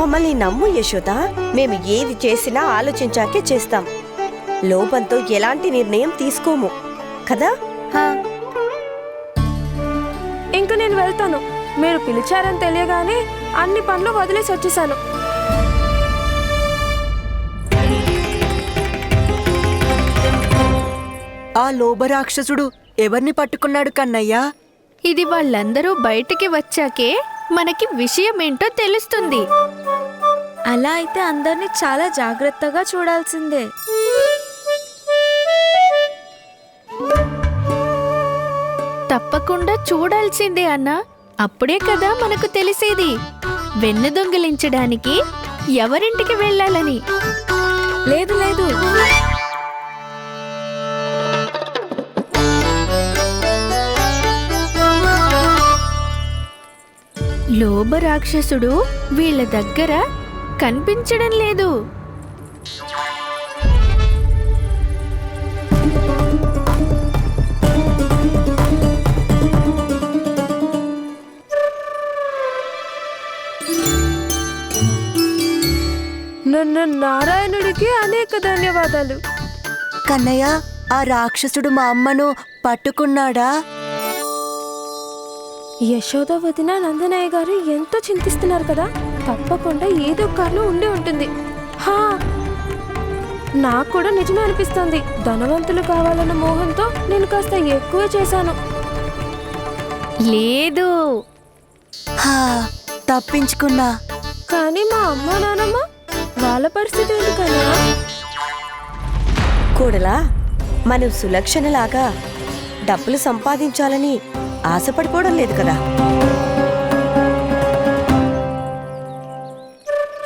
మమ్మల్ని నమ్ము యశోద. మేము ఏది చేసినా ఆలోచించాకే చేస్తాం. లోపంతో ఎలాంటి నిర్ణయం తీసుకోము. కదా? హా, ఇంక నేను వెళ్తాను. మీరు పిలిచారని తెలియగానే అన్ని పనులు వదిలేసి వచ్చేసాను. ఆ లోభరాక్షసుడు ఎవరిని పట్టుకున్నాడు కన్నయ్యా? ఇది వాళ్ళందరూ బయటికి వచ్చాకే మనకి విషయమేంటో తెలుస్తుంది. అలా అయితే అందరినీ చాలా జాగ్రత్తగా చూడాల్సిందే. తప్పకుండా చూడాల్సిందే అన్నా. అప్పుడే కదా మనకు తెలిసేది. వెన్ను దొంగిలించడానికి ఎవరింటికి వెళ్ళాలని? లేదు లేదు. లోభ రాక్షసుడు వీళ్ళ దగ్గర కనిపించడం లేదు. నన్ను నారాయణుడికి అనేక ధన్యవాదాలు. కన్నయ్య ఆ రాక్షసుడు మా అమ్మను పట్టుకున్నాడా? యశోద వదిన నందనయ్య గారు ఎంతో చింతిస్తున్నారు కదా. తప్పకుండా ఏదో కారణం ఉండి ఉంటుంది. హా! నాకు కూడా నిజమే అనిపిస్తుంది. ధనవంతులు కావాలన్న మోహంతో నేను కాస్త ఎక్కువ చేశాను. లేదు. హా! తప్పించుకున్నా. కానీ మా అమ్మ నానమ్మ వాళ్ళ పరిస్థితి ఏంటి కదా కూడలా మనం సులక్షణలాగా డబ్బులు సంపాదించాలని ఆశపడిపోవడం లేదు కదా.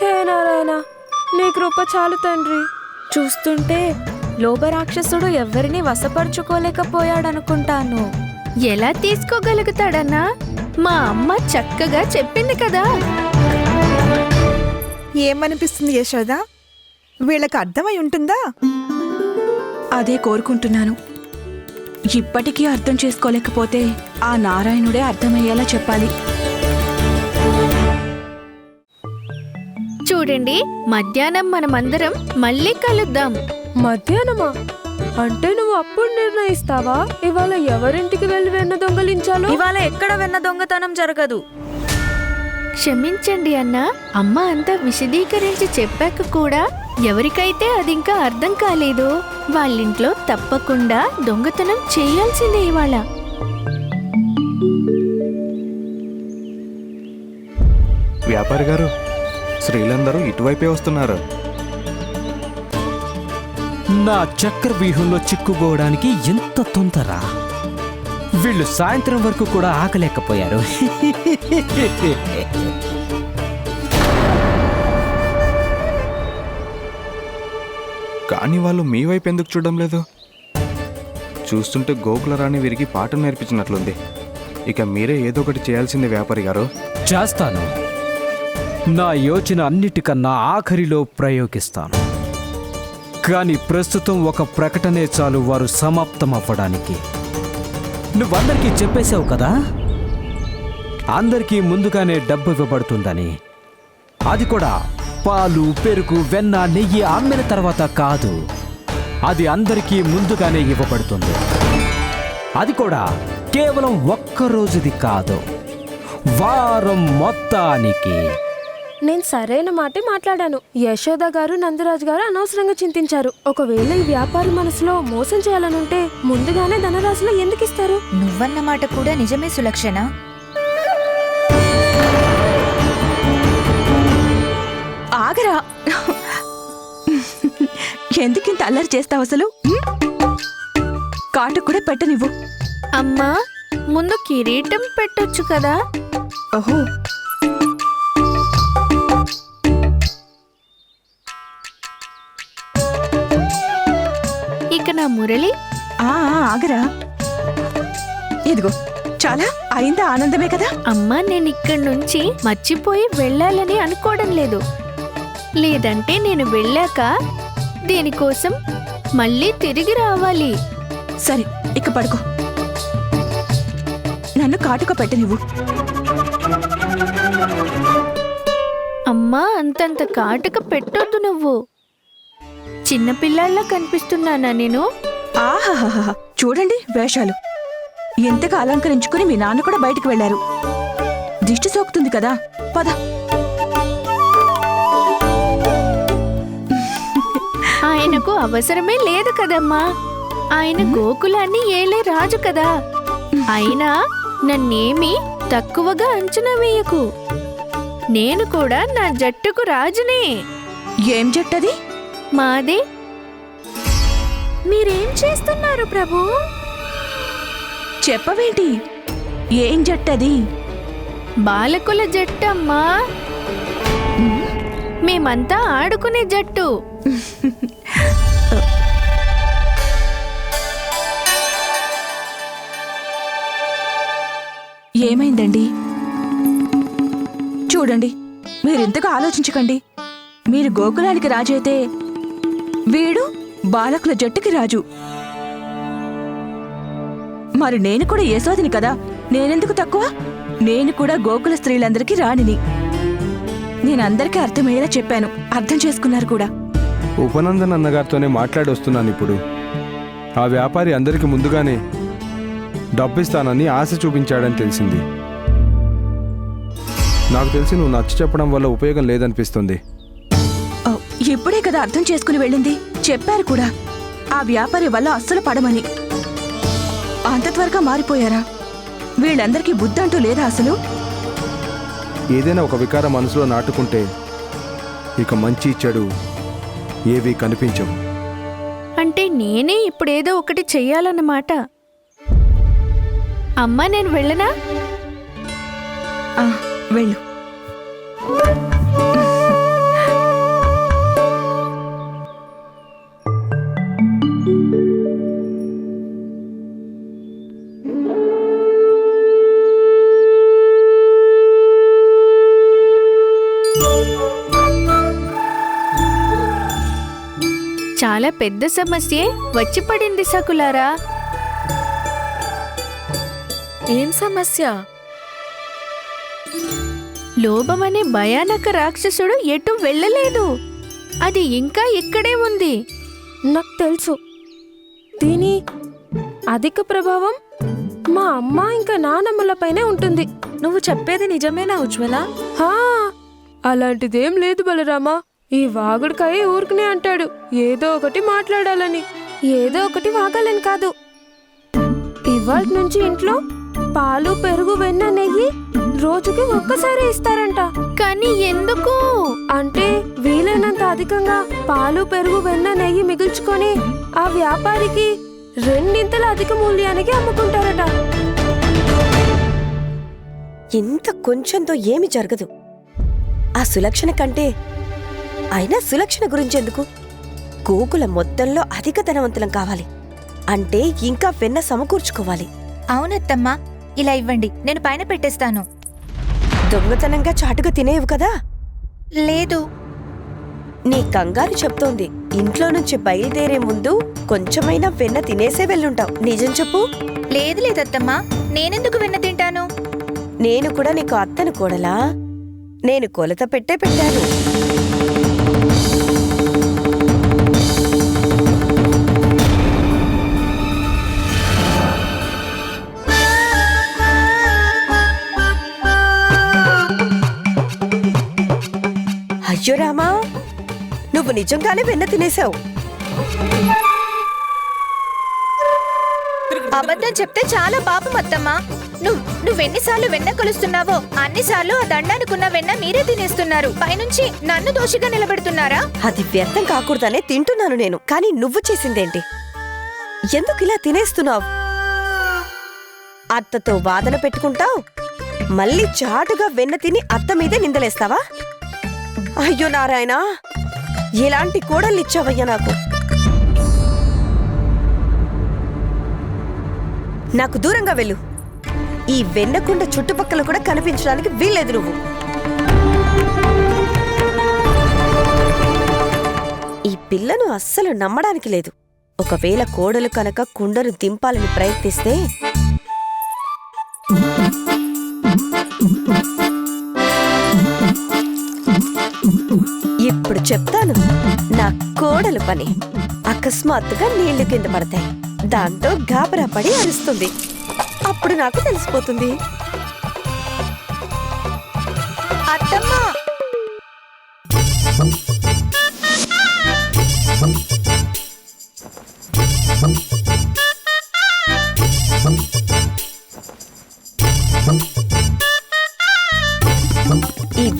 హే నారాయణ నీ కృప చాలు తండ్రి. చూస్తుంటే లోభరాక్షసుడు ఎవరిని వశపరుచుకోలేకపోయాడనుకుంటాను. ఎలా తీసుకోగలుగుతాడన్నా? మా అమ్మ చక్కగా చెప్పింది కదా. ఏమనిపిస్తుంది యశోద? వీళ్ళకి అర్థమై ఉంటుందా? అదే కోరుకుంటున్నాను. ఇప్పటికీ అర్థం చేసుకోలేకపోతే ఆ నారాయణుడే అర్థమయ్యేలా చెప్పాలి. చూడండి మధ్యాహ్నం మనమందరం మళ్ళీ కలుద్దాం. మధ్యాహ్నమా? అంటే నువ్వు అప్పుడు నిర్ణయిస్తావా? ఇవాళ ఎవరింటికి వెళ్ళి వెన్న దొంగలించాలో? ఇవాళ ఎక్కడ వెన్న దొంగతనం జరగదు. క్షమించండి అన్నా అమ్మ అంతా విశదీకరించి చెప్పాక కూడా ఎవరికైతే అది ఇంకా అర్థం కాలేదో? వాళ్ళింట్లో తప్పకుండా దొంగతనం చేయాల్సిందే ఇవాళ. వ్యాపారి గారు స్త్రీలందరూ ఇటువైపే వస్తున్నారు. నా చక్ర వ్యూహంలో చిక్కుకోవడానికి ఎంత తొందర? వీళ్ళు సాయంత్రం వరకు కూడా ఆకలేకపోయారు. కానీ వాళ్ళు మీ వైపు ఎందుకు చూడడం లేదు? చూస్తుంటే గోకులరాణి వీరికి పాఠం నేర్పించినట్లుంది. ఇక మీరే ఏదో ఒకటి చేయాల్సిందే వ్యాపారి గారు. చేస్తాను. నా యోచన అన్నిటికన్నా ఆఖరిలో ప్రయోగిస్తాను. కానీ ప్రస్తుతం ఒక ప్రకటనే చాలు వారు సమాప్తం అవ్వడానికి నువ్వందరికీ చెప్పేశావు కదా? అందరికీ ముందుగానే డబ్బు ఇవ్వబడుతుందని. అది కూడా పాలు పెరుగు వెన్న నెయ్యి అమ్మిన తర్వాత కాదు. అది అందరికీ ముందుగానే ఇవ్వబడుతుంది. అది కూడా కేవలం ఒక్క రోజుది కాదు. వారం మొత్తానికి. నేను సరైన మాటే మాట్లాడాను. యశోద గారు నందరాజు గారు అనవసరంగా చింతించారు. ఒకవేళ ఈ వ్యాపారి మనసులో మోసం చేయాలనుంటే ముందుగానే ధనరాశిలో ఎందుకు ఇస్తారు నువ్వన్న మాట కూడా నిజమే సులక్షణ. ఆగరా. ఎందుకింత అల్లరి చేస్తావు అసలు? కాటు కూడా పెట్టనివ్వు. అమ్మా ముందు కిరీటం పెట్టొచ్చు కదా? ఓహో. ఇక నా మురళి. ఆ ఆ, ఆగరా. ఇదిగో చాలా అయిందా ఆనందమే కదా? అమ్మా నేను ఇక్కడి నుంచి మర్చిపోయి వెళ్ళాలని అనుకోవడం లేదు. లేదంటే నేను వెళ్ళాక దీనికోసం మళ్ళీ తిరిగి రావాలి. సరే ఇక పడుకో. నన్ను కాటుక పెట్టనివ్వు. అమ్మా అంతంత కాటుక పెట్టొద్దు నువ్వు. చిన్నపిల్లాళ్ళ కనిపిస్తున్నానా నేను? ఆహాహాహా చూడండి వేషాలు. ఎంతగా అలంకరించుకుని మీ నాన్న కూడా బయటికి వెళ్ళారు దిష్టి సోకుతుంది కదా పద. ఆయనకు అవసరమే లేదు కదమ్మా. ఆయన గోకులాన్ని ఏలే రాజు కదా. అయినా నన్నేమి తక్కువగా అంచనా వేయకు. నేను కూడా నా జట్టుకు రాజునే. ఏం జట్టది? మాదే. మీరేం చేస్తున్నారు ప్రభు? చెప్పవేంటి? ఏం జట్టది? బాలకుల జట్టమ్మా. మేమంతా ఆడుకునే జట్టు. చూడండి. మీరింతగా ఆలోచించకండి. మీరు గోకులానికి రాజైతే వీడు బాలకుల జట్టుకి రాజు. మరి నేను కూడా యశోదిని కదా? నేనెందుకు తక్కువ? నేను కూడా గోకుల స్త్రీలందరికీ రాణిని. నేనందరికీ అర్థమయ్యేలా చెప్పాను. అర్థం చేసుకున్నారు కూడా. ఉపనందన్ అన్నగారితోనే మాట్లాడొస్తున్నాను ఇప్పుడు. ఆ వ్యాపారి అందరికి ముందుగానే డబ్బిస్తానని ఆశ చూపించాడని తెలిసింది. నాకు తెలిసి నువ్వు నచ్చ చెప్పడం వల్ల ఉపయోగం లేదనిపిస్తుంది. ఇప్పుడే కదా అర్థం చేసుకుని వెళ్ళింది. చెప్పారు కూడా. ఆ వ్యాపారి వల్ల అస్సలు పడమని. అంత త్వరగా మారిపోయారా? వీళ్ళందరికీ బుద్ధంటూ లేదా అసలు? ఏదైనా ఒక వికారం మనసులో నాటుకుంటే ఇక మంచి చెడు ఏవి కనిపించవు. అంటే నేనే ఇప్పుడేదో ఒకటి చెయ్యాలన్నమాట. అమ్మా నేను వెళ్ళనా? ఆ, వెళ్ళు. చాలా పెద్ద సమస్యే. వచ్చి పడింది సకులారా. ఏం సమస్య? లోభమనే భయానక రాక్షసుడు ఎటు వెళ్ళలేదు. అది ఇంకా ఇక్కడే ఉంది. నాకు తెలుసు. దీని అధిక ప్రభావం మా అమ్మ ఇంకా నానమ్మలపైనే ఉంటుంది. నువ్వు చెప్పేది నిజమేనా ఉజ్వల? హా అలాంటిదేం లేదు బలరామా. ఈ వాగుడికాయ ఊరుకునే అంటాడు. ఏదో ఒకటి మాట్లాడాలని. ఏదో ఒకటి వాగాలని కాదు. ఇవాళ నుంచి ఇంట్లో పాలు పెరుగు వెన్న నెయ్యి రోజుకి ఒక్కసారి ఇస్తారంట. కానీ ఎందుకు? అంటే వీలైనంత అధికంగా పాలు పెరుగు వెన్న నెయ్యి మిగుల్చుకొని ఆ వ్యాపారికి రెండింతల అధిక మూల్యానికి అమ్ముకుంటారట. ఇంత కొంచెంతో ఏమి జరగదు. ఆ సులక్షణ కంటే అయినా సులక్షణ గురించెందుకు? గోకుల మొత్తంలో అధిక ధనవంతులం కావాలి. అంటే ఇంకా వెన్న సమకూర్చుకోవాలి. అవునత్తమ్మా ఇలా ఇవ్వండి. నేను పైన పెట్టేస్తాను. దొంగతనంగా చాటుగా తినేవు కదా? లేదు. నీ కంగారు చెప్తోంది. ఇంట్లో నుంచి బయలుదేరే ముందు కొంచెమైనా వెన్న తినేసే వెళ్ళుంటావు. నిజం చెప్పు. లేదు లేదత్తమ్మా. నేనెందుకు వెన్న తింటాను? నేను కూడా నీకు అత్తను కూడలా? నేను కొలత పెట్టే పెట్టాను. నువ్వు నిజంగానే వెన్న తినేశావు అబద్ధం చెప్తే చాలా పాపం అత్తమ్మా. నువ్వు నువ్వెన్నిసార్లు వెన్న కొలుస్తున్నావో అన్నిసార్లు ఆ దండానుకున్న వెన్న మీరే తినేస్తున్నారు. పైనుంచి నన్ను దోషిగా నిలబెడుతున్నారా? అది వ్యర్థం కాకూడదనే తింటున్నాను నేను కానీ నువ్వు చేసిందేంటి? ఎందుకు ఇలా తినేస్తున్నావు? అత్తతో వాదన పెట్టుకుంటావు? మళ్ళీ చాటుగా వెన్న తిని అత్త మీదే నిందలేస్తావా? అయ్యో నారాయణ! ఎలాంటి కోడలిచ్చావయ్యా నాకు. నాకు దూరంగా వెళ్ళు. ఈ వెన్నకుండ చుట్టుపక్కల కూడా కనిపించడానికి వీల్లేదు నువ్వు. ఈ పిల్లను అస్సలు నమ్మడానికి లేదు. ఒకవేళ కోడలు కనుక కుండను దింపాలని ప్రయత్నిస్తే ఇప్పుడు చెప్తాను. నా కోడలు పని. అకస్మాత్తుగా నీళ్ళు కింద పడతాయి. దాంతో గాబరా పడి అరుస్తుంది. అప్పుడు నాకు తెలిసిపోతుంది. అత్తమ్మా!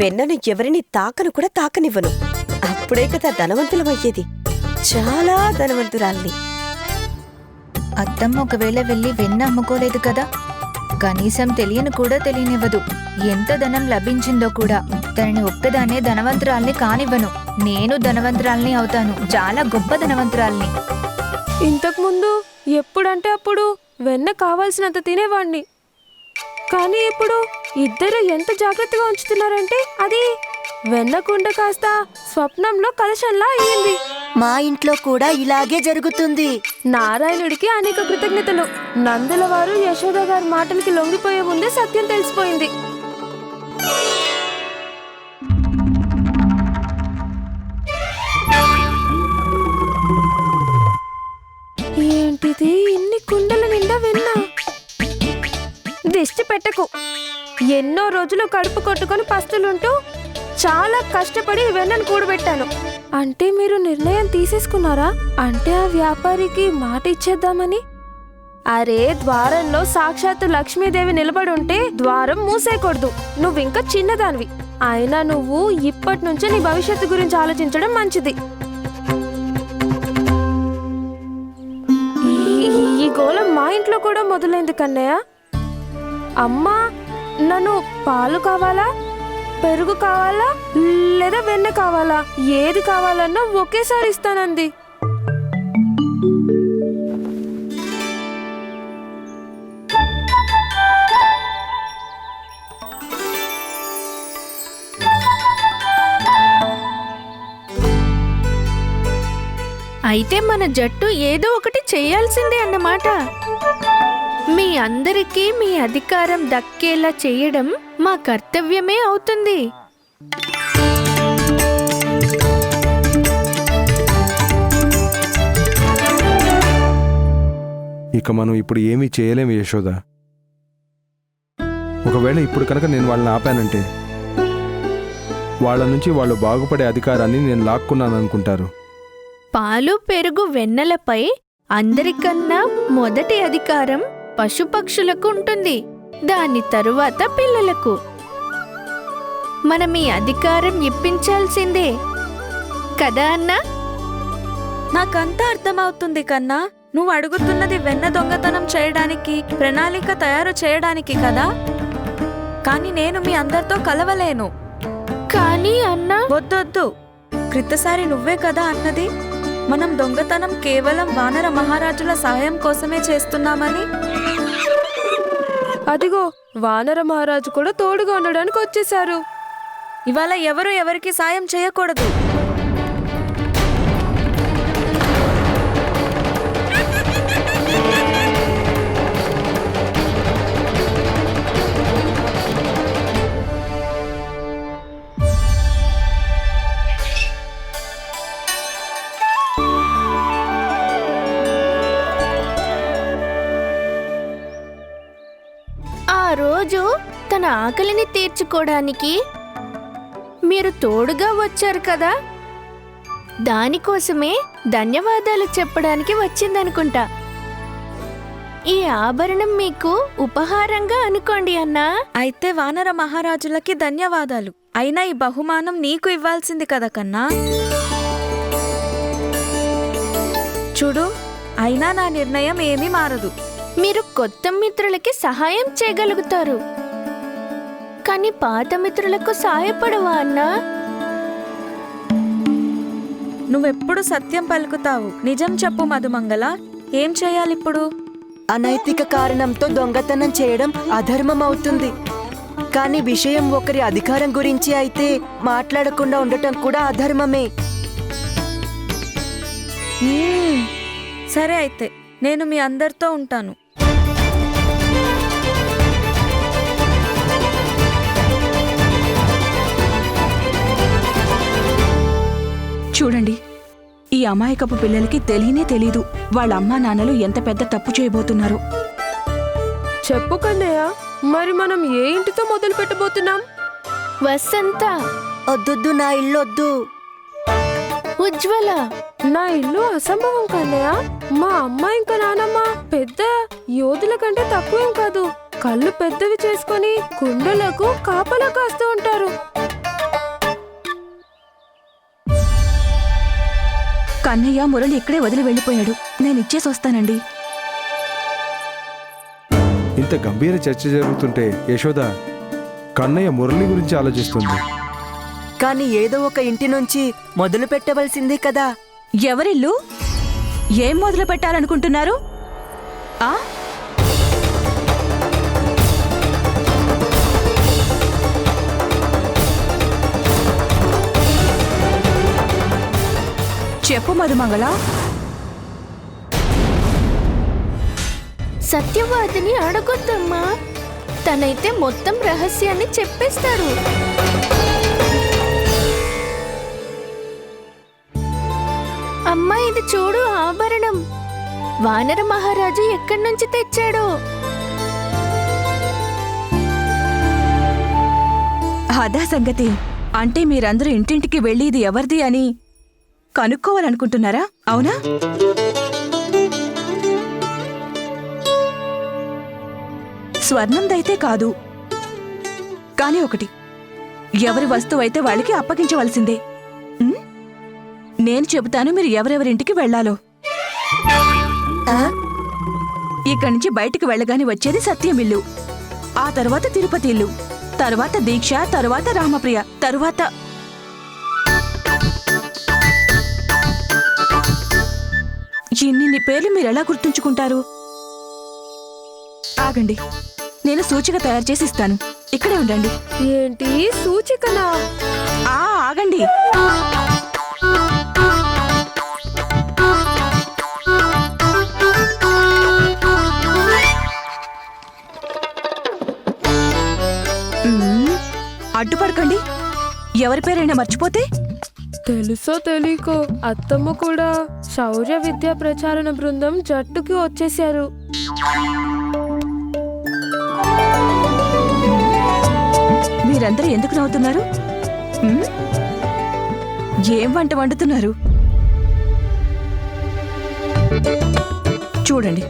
వెన్నను ఎవరిని తాకను కూడా తాకనివ్వను. అప్పుడే కదా ధనవంతులమయ్యేది. చాలా ధనవంతురాల్ని. అత్తమ్మ ఒకవేళ వెళ్ళి వెన్న అమ్ముకోలేదు కదా? కనీసం తెలియని కూడా తెలియనివ్వదు. ఎంత ధనం లభించిందో కూడా తనని ఒక్కదానే ధనవంతురాల్ని కానివ్వను. నేను ధనవంతురాల్ని అవుతాను. చాలా గొప్ప ధనవంతురాల్ని. ఇంతకు ముందు ఎప్పుడంటే అప్పుడు వెన్న కావాల్సినంత తినేవాణ్ణి. కానీ ఇప్పుడు ఇద్దరు ఎంత జాగ్రత్తగా ఉంచుతున్నారంటే అది వెన్నకుండ కాస్త స్వప్నంలో కలశంలా అయ్యింది. మా ఇంట్లో కూడా ఇలాగే జరుగుతుంది. నారాయణుడికి అనేక కృతజ్ఞతలు. నందుల వారు యశోద గారి మాటలకి లొంగిపోయే ముందే సత్యం తెలిసిపోయింది. ఏంటిది? ఇన్ని కుండల నిండా విన్నా. దిష్టి పెట్టకు. ఎన్నో రోజులు కడుపు కొట్టుకొని పస్తులుంటూ చాలా కష్టపడి వెన్నను కూడబెట్టాను. అంటే మీరు నిర్ణయం తీసేసుకున్నారా? అంటే ఆ వ్యాపారికి మాట ఇచ్చేద్దామని? అరే ద్వారంలో సాక్షాత్తు లక్ష్మీదేవి నిలబడి ఉంటే ద్వారం మూసేయకూడదు. నువ్వు ఇంకా చిన్నదానివి. అయినా నువ్వు ఇప్పటి నుంచే నీ భవిష్యత్తు గురించి ఆలోచించడం మంచిది. ఈ- ఈ గోళం మా ఇంట్లో కూడా మొదలైంది కన్నయ్య. అమ్మా నన్ను పాలు కావాలా? పెరుగు కావాలా? లేదా వెన్న కావాలా? ఏది కావాలన్నా ఒకేసారి ఇస్తానంది. అయితే మన జట్టు ఏదో ఒకటి చేయాల్సిందే అన్నమాట. మీ అందరికీ మీ అధికారం దక్కేలా చేయడం మా కర్తవ్యమే అవుతుంది. ఇక మనం ఇప్పుడు ఏమీ చేయలేము యశోద. ఒకవేళ ఇప్పుడు కనుక నేను వాళ్ళని ఆపానంటే వాళ్ళ నుంచి వాళ్ళు బాగుపడే అధికారాన్ని నేను లాక్కున్నాను అనుకుంటారు. పాలు పెరుగు వెన్నెలపై అందరికన్నా మొదటి అధికారం పశుపక్షులకు ఉంటుంది దాని తరువాత పిల్లలకు. మనం ఈ అధికారం ఇప్పించాల్సిందే. కదా అన్నా? నాకంతా అర్థమవుతుంది కన్నా. నువ్వు అడుగుతున్నది వెన్న దొంగతనం చేయడానికి ప్రణాళిక తయారు చేయడానికి కదా. కానీ నేను మీ అందరితో కలవలేను. కానీ అన్నా? వద్దొద్దు. క్రితసారి నువ్వే కదా అన్నది. మనం దొంగతనం కేవలం వానర మహారాజుల సహాయం కోసమే చేస్తున్నామని. అదిగో వానర మహారాజు కూడా తోడుగా ఉండడానికి వచ్చేశారు. ఇవాళ ఎవరు ఎవరికి సాయం చేయకూడదు. రోజు తన ఆకలిని తీర్చుకోవడానికి మీరు తోడుగా వచ్చారు కదా? దానికోసమే ధన్యవాదాలు చెప్పడానికి వచ్చిందనుకుంటా. ఈ ఆభరణం మీకు ఉపహారంగా అనుకోండి అన్నా. అయితే వానర మహారాజులకి ధన్యవాదాలు. అయినా ఈ బహుమానం నీకు ఇవ్వాల్సింది కదా కన్నా. చూడు అయినా నా నిర్ణయం ఏమీ మారదు. మీరు కొత్త మిత్రులకి సహాయం చేయగలుగుతారు. కానీ పాత మిత్రులకు సహాయపడవా అన్నా? నువ్వెప్పుడు సత్యం పలుకుతావు. నిజం చెప్పు మధుమంగళ. ఏం చేయాలిప్పుడు? అనైతిక కారణంతో దొంగతనం చేయడం అధర్మం అవుతుంది కానీ విషయం ఒకరి అధికారం గురించి అయితే మాట్లాడకుండా ఉండటం కూడా అధర్మమే. మ్మ్. సరే అయితే నేను మీ అందరితో ఉంటాను. చూడండి. ఈ అమాయకపు పిల్లలకి తెలియనే తెలీదు వాళ్ళ అమ్మా నాన్నలు ఎంత పెద్ద తప్పు చేయబోతున్నారు. చెప్పు కన్నయ్య మరి మనం ఏ ఇంటితో మొదలు పెట్టబోతున్నాం? వసంత. వద్దొద్దు నా ఇల్లు వద్దు. ఉజ్వల. నా ఇల్లు అసంభవం కన్నయ్య. మా అమ్మ ఇంకా నానమ్మ పెద్ద యోధుల కంటే తక్కువేం కాదు. కళ్ళు పెద్దవి చేసుకొని కుండలకు కాపలా కాస్తూ ఉంటారు. కన్నయ్య మురళి ఇక్కడే వదిలి వెళ్ళిపోయాడు. నేను ఇచ్చేసి వస్తానండి. ఇంత గంభీర చర్చ జరుగుతుంటే యశోద కన్నయ్య మురళి గురించి ఆలోచిస్తుంది. కానీ ఏదో ఒక ఇంటి నుంచి మొదలు పెట్టవలసింది కదా. ఎవరిల్లు? ఏం మొదలు పెట్టాలనుకుంటున్నారు? ఆ? చెప్పు మధుమంగళ. సత్యవాదిని అడగొద్దమ్మా. తనైతే మొత్తం రహస్యాన్ని చెప్పేస్తారు అమ్మా ఇది చూడు ఆభరణం. వానర మహారాజు ఎక్కడి నుంచి తెచ్చాడో? అదా సంగతి. అంటే మీరందరూ ఇంటింటికి వెళ్ళి ఇది ఎవరిది అని కనుక్కోవాలనుకుంటున్నారా? అవునా? స్వర్ణందైతే కాదు. కానీ ఒకటి ఎవరి వస్తువైతే వాళ్ళకి అప్పగించవలసిందే. నేను చెబుతాను మీరు ఎవరెవరింటికి వెళ్ళాలో. ఇక్కడి నుంచి బయటికి వెళ్ళగానే వచ్చేది సత్యమిల్లు. ఆ తర్వాత తిరుపతి ఇల్లు తర్వాత దీక్ష తర్వాత రామప్రియ తరువాత ఇన్నిన్ని పేర్లు మీరెలా గుర్తుంచుకుంటారు? ఆగండి. నేను సూచిక తయారు చేసి ఇస్తాను. ఇక్కడే ఉండండి. ఏంటి? సూచికనా? ఆ ఆగండి. అడ్డుపడకండి. ఎవరి పేరైనా మర్చిపోతే తెలుసో తెలీకో అత్తమ్మ కూడా శౌర్య విద్యా ప్రచారణ బృందం జట్టుకి వచ్చేశారు. మీరందరూ ఎందుకు నవ్వుతున్నారు? ఏం వంట వండుతున్నారు? చూడండి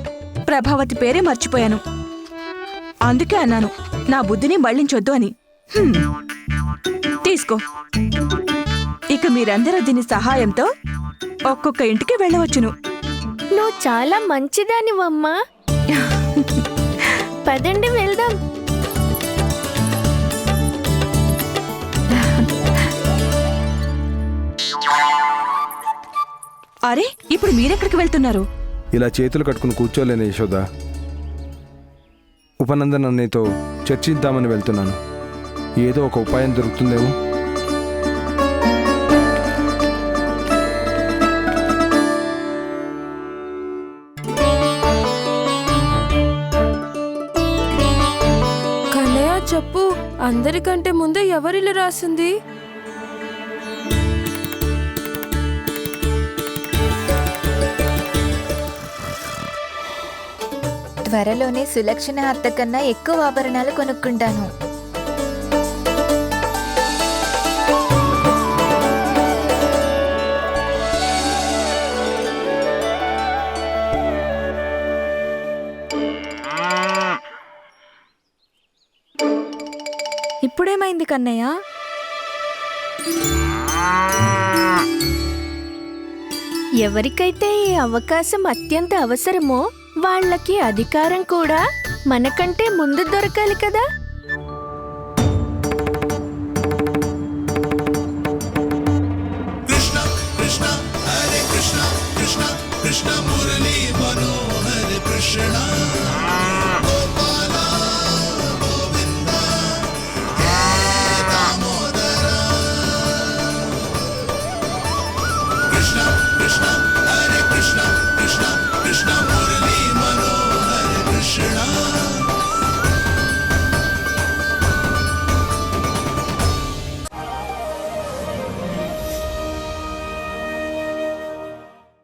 ప్రభావతి పేరే మర్చిపోయాను. అందుకే అన్నాను నా బుద్ధిని మళ్ళించొద్దు అని. తీసుకో. మీరందరూ దీని సహాయంతో ఒక్కొక్క ఇంటికి వెళ్ళవచ్చును. నువ్వు చాలా మంచిదానివమ్మా. పదండి వెళ్దాం. అరే ఇప్పుడు మీరెక్కడికి వెళ్తున్నారు? ఇలా చేతులు కట్టుకుని కూర్చోలేని యశోద. ఉపనందన నీతో చర్చిద్దామని వెళ్తున్నాను. ఏదో ఒక ఉపాయం దొరుకుతుందేమో? అందరికంటే ముందే ఎవరిల్లు రాసింది? త్వరలోనే సులక్షణ అత్త కన్నా ఎక్కువ ఆభరణాలు కొనుక్కుంటాను. ఏమైంది కన్నయ్య. ఎవరికైతే ఈ అవకాశం అత్యంత అవసరమో వాళ్ళకి అధికారం కూడా మనకంటే ముందు దొరకాలి కదా?